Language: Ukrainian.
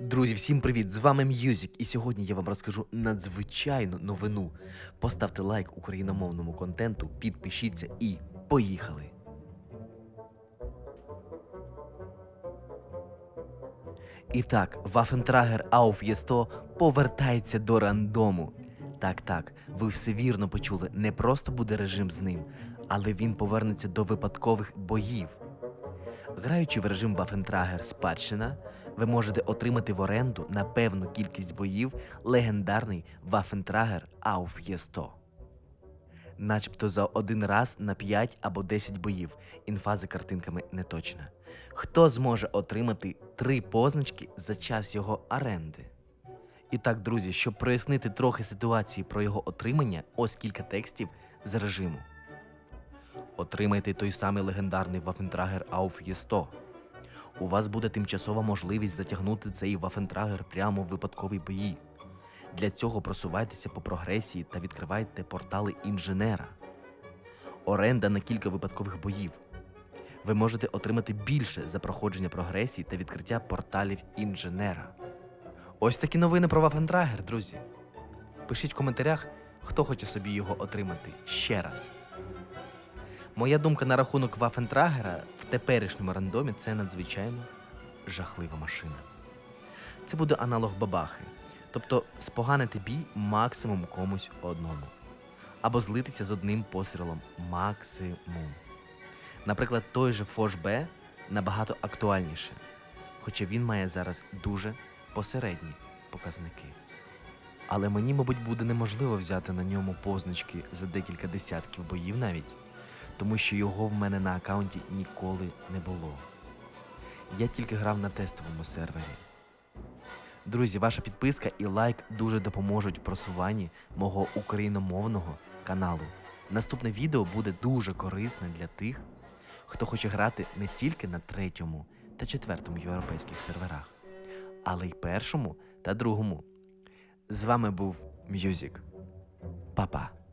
Друзі, всім привіт! З вами М'юзік, і сьогодні я вам розкажу надзвичайну новину. Поставте лайк україномовному контенту, підпишіться і поїхали! І так, Waffentrager Auf Є100 повертається до рандому. Так, так, ви все вірно почули. Не просто буде режим з ним, але він повернеться до випадкових боїв. Граючи в режим Waffentrager Спадщина, ви можете отримати в оренду на певну кількість боїв легендарний Waffentrager Auf Є100. Начебто за один раз на 5 або 10 боїв. Інфа за картинками не точна. Хто зможе отримати три позначки за час його оренди? І так, друзі, щоб прояснити трохи ситуації про його отримання, ось кілька текстів з режиму. Отримайте той самий легендарний Waffentrager Auf Є100. У вас буде тимчасова можливість затягнути цей Waffentrager прямо в випадкові бої. Для цього просувайтеся по прогресії та відкривайте портали інженера. Оренда на кілька випадкових боїв. Ви можете отримати більше за проходження прогресії та відкриття порталів інженера. Ось такі новини про Waffentrager, друзі. Пишіть в коментарях, хто хоче собі його отримати ще раз. Моя думка на рахунок Вафентрагера в теперішньому рандомі це надзвичайно жахлива машина. Це буде аналог бабахи, тобто споганити бій максимум комусь одному, або злитися з одним пострілом максимум. Наприклад, той же Фош Б набагато актуальніше, хоча він має зараз дуже посередні показники. Але мені, мабуть, буде неможливо взяти на ньому позначки за декілька десятків боїв навіть тому що його в мене на аккаунті ніколи не було. Я тільки грав на тестовому сервері. Друзі, ваша підписка і лайк дуже допоможуть в просуванні мого україномовного каналу. Наступне відео буде дуже корисне для тих, хто хоче грати не тільки на третьому та четвертому європейських серверах, але й першому та другому. З вами був М'юзік. Па-па.